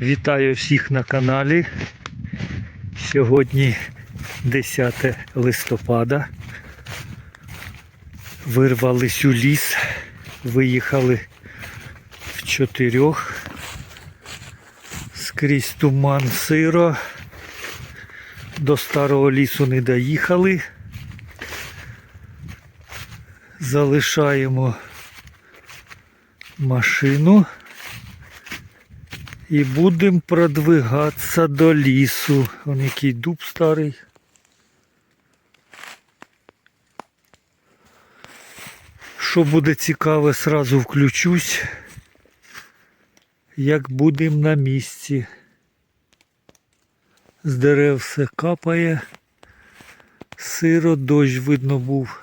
Вітаю всіх на каналі. Сьогодні 10 листопада. Вирвались у ліс, виїхали в чотирьох. Скрізь туман сиро. До старого лісу не доїхали. Залишаємо машину. І будемо продвигатися до лісу. Вон який дуб старий. Що буде цікаве, сразу включусь, як будемо на місці. З дерев все капає. Сиро, дощ видно був.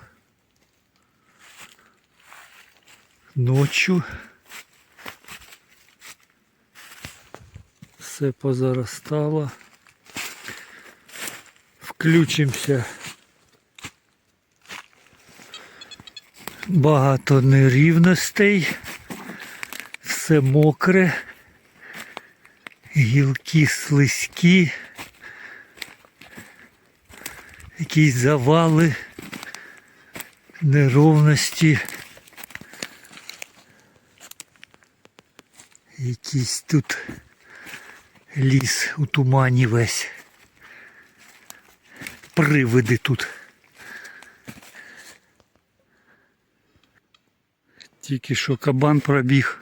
Ночью. Все позаростало. Включимося. Багато нерівностей, все мокре, гілки слизькі, якісь завали, неровності. Якісь тут ліс у тумані весь. Привиди тут. Тільки що кабан пробіг.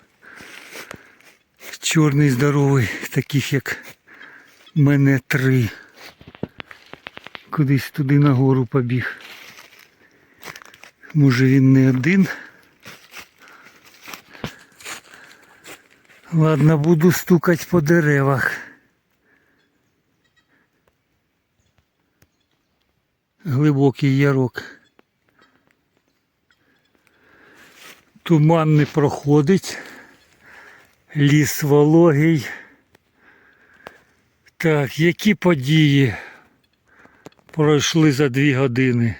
Чорний здоровий, таких як мене три. Кудись туди нагору побіг. Може він не один. Ладно, буду стукати по деревах. Глибокий ярок. Туман не проходить. Ліс вологий. Так, які події пройшли за дві години?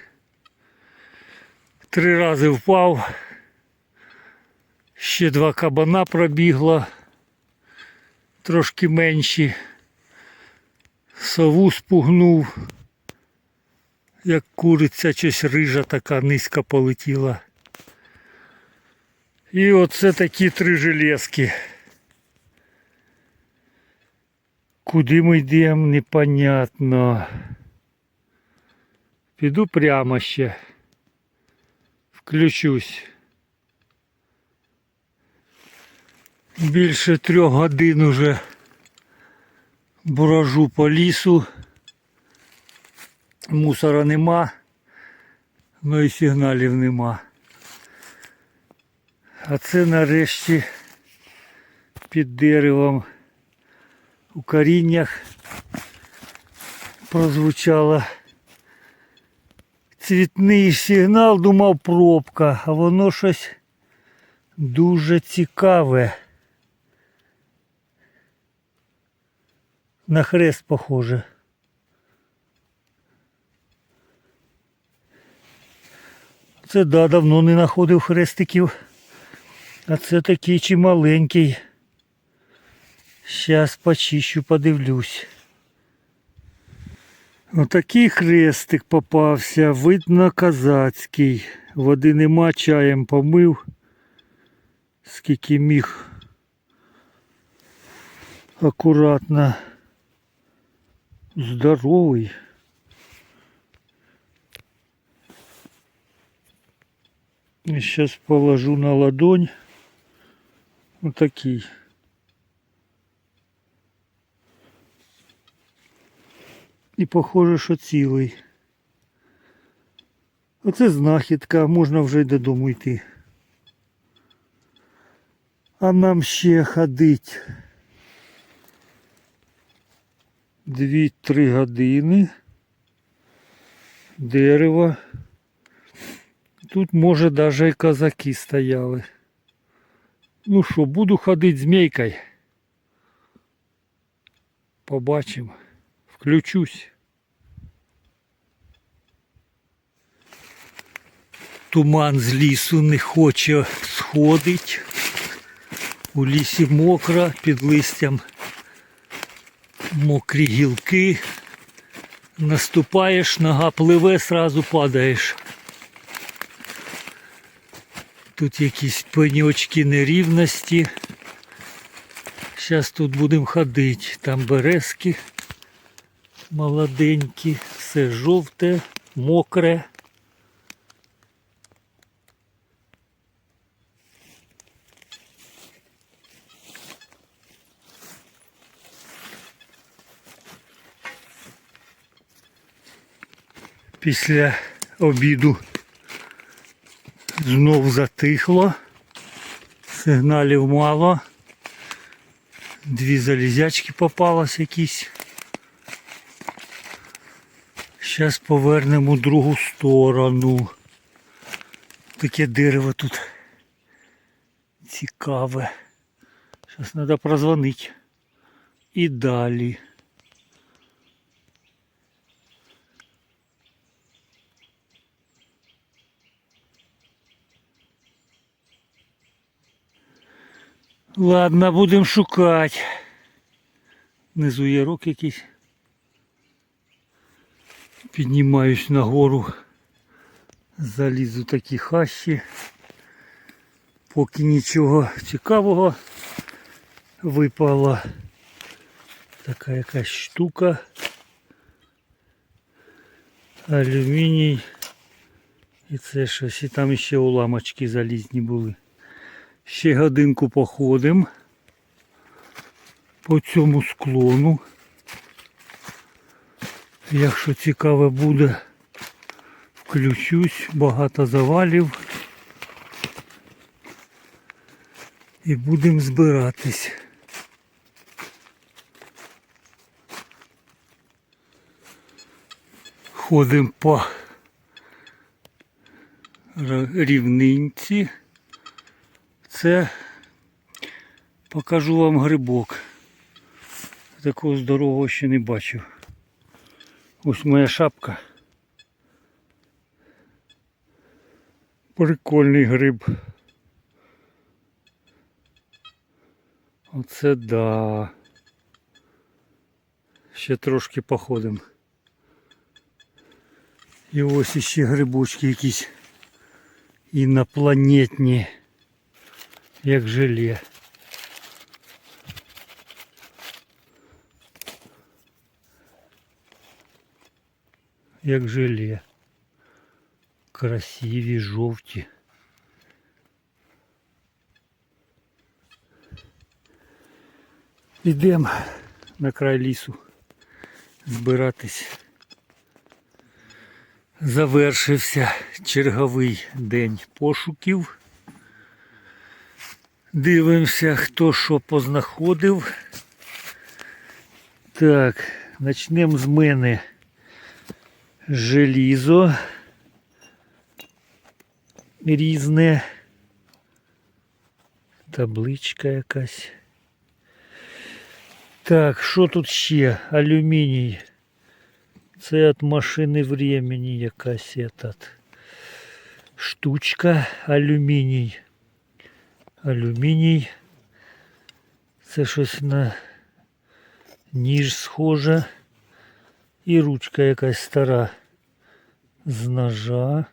Три рази впав. Ще два кабана пробігло трошки менші. Сову спугнув, як куриця щось рижа така низько полетіла. І оце такі три железки. Куди ми йдемо, непонятно. Піду прямо ще. Включусь. Більше трьох годин уже брожу по лісу. Мусора нема, ну і сигналів нема. А це нарешті під деревом у коріннях прозвучало цвітний сигнал, думав пробка, а воно щось дуже цікаве. На хрест похоже. Це да, давно не знаходив хрестиків. А це такий чималенький. Щас почищу, подивлюсь. Отакий хрестик попався, видно казацький. Води нема, чаєм помив. Скільки міг акуратно. Здоровий. И сейчас положу на ладонь. Вот такий. І похоже, що цілий. Оце знахідка, можна вже й додому йти. А нам ще ходить. Дві-три години. Дерево. Тут може даже і козаки стояли. Ну що, буду ходити змійкою. Побачимо. Включусь. Туман з лісу не хоче сходить. У лісі мокро, під листям Мокрі гілки. Наступаєш, нога пливе, сразу падаєш. Тут якісь пеньочки нерівності. Зараз тут будемо ходити. Там березки молоденькі, все жовте, мокре. Після обіду знов затихло, сигналів мало. Дві залізячки попалось якісь. Зараз повернемо другу сторону. Таке дерево тут цікаве. Зараз треба прозвонити. І далі. Ладно, будемо шукати. Внизу є рок якийсь. Піднімаюсь нагору. Залізу такі хащі. Поки нічого цікавого випала така якась штука. Алюміній. І це щось. І там ще уламочки залізні були. Ще годинку походимо по цьому склону. Якщо цікаве буде, включусь, багато завалів. І будемо збиратись. Ходимо по рівнинці. Це покажу вам грибок. Такого здорового ще не бачив. Ось моя шапка. Прикольний гриб. Оце да. Ще трошки походимо. І ось іще грибочки якісь інопланетні, як желе. Як желе. Красиві, жовті. Ідемо на край лісу збиратись. Завершився черговий день пошуків. Дивимося, хто що познаходив. Так, почнемо з мене желізо різне. Табличка якась. Так, що тут ще? Алюміній. Це від машини времени якась. Штучка алюміній. Алюміній. Це щось на ніж схоже. І ручка якась стара з ножа.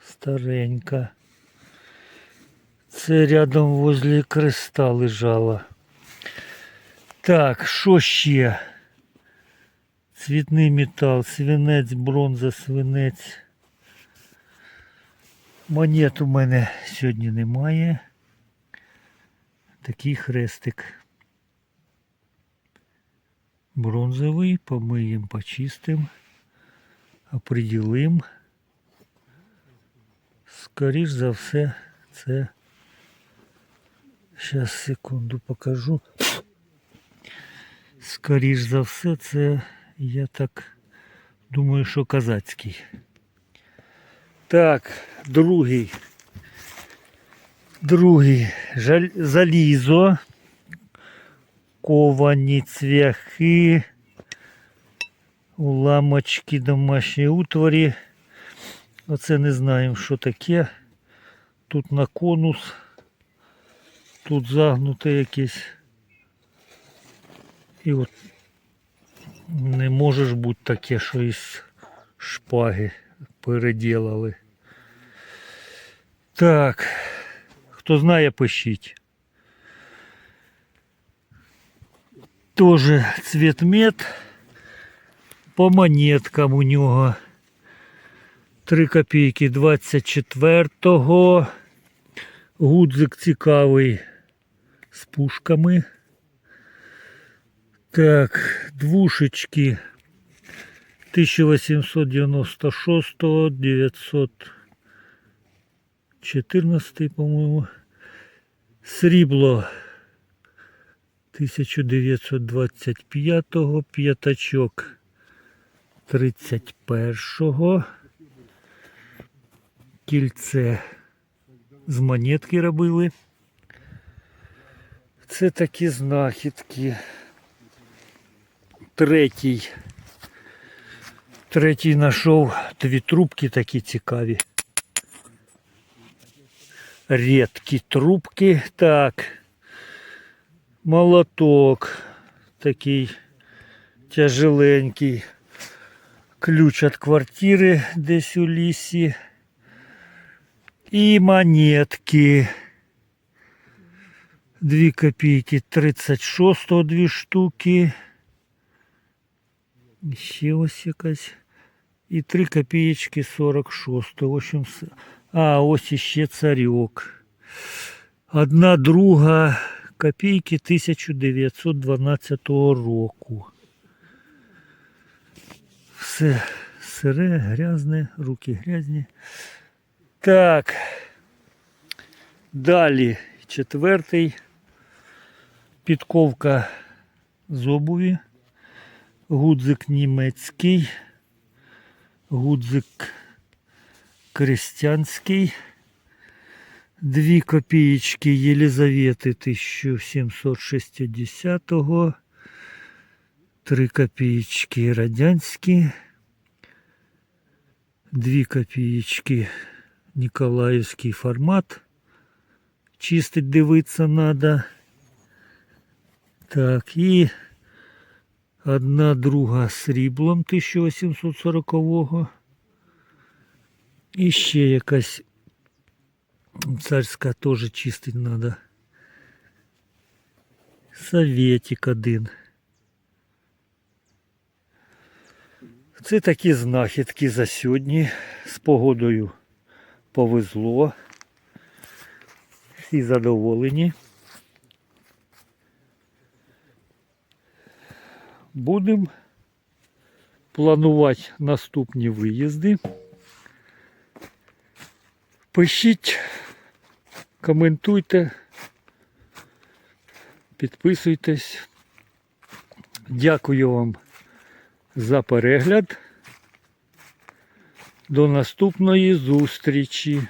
Старенька. Це рядом возле креста лежала. Так, що ще? Цвітний метал, свинець, бронза, свинець. Монет у мене сьогодні немає. Такий хрестик. Бронзовий, помиємо, почистимо, оприділимо. Скоріш за все, це. Зараз секунду покажу. Скоріш за все, це я так думаю, що казацький. Так, другий. Другий. Жаль, залізо. Ковані цвяхи. Уламочки домашньої утворі. Оце не знаємо, що таке. Тут на конус. Тут загнуте якесь. І от не може ж бути таке, що із шпаги переділали. Так, хто знає, пишіть. Тоже цветмет. По монеткам у нього 3 копійки 24-го. Гудзик цікавий з пушками. Так, двушечки 1896, 914, по-моєму. Срібло 1925-го, п'ятачок 31-го. Кільце з монетки робили. Це такі знахідки. Третій. Третій знайшов дві трубки такі цікаві. Рідкі трубки. Так. Молоток такий тяжеленький. Ключ від квартири десь у лісі. І монетки. Дві копійки 36-го дві штуки. Ще ось якась. І 3 копієчки 46. В общем, а ось іще царьок. Одна друга копійки 1912 року. Все сире, грязне, руки грязні. Так. Далі четвертий. Підковка з обуві. Гудзик німецький. Гудзик крестьянський. Дві копієчки Єлизавети 1760-го. Три копієчки радянські. Дві копієчки Ніколаївський формат. Чистить дивитися треба. Так, і одна друга сріблом 1840-го. І ще якась царська теж чистить треба. Советик один. Це такі знахідки за сьогодні. З погодою повезло. Всі задоволені. Будемо планувати наступні виїзди. Пишіть, коментуйте, підписуйтесь. Дякую вам за перегляд. До наступної зустрічі.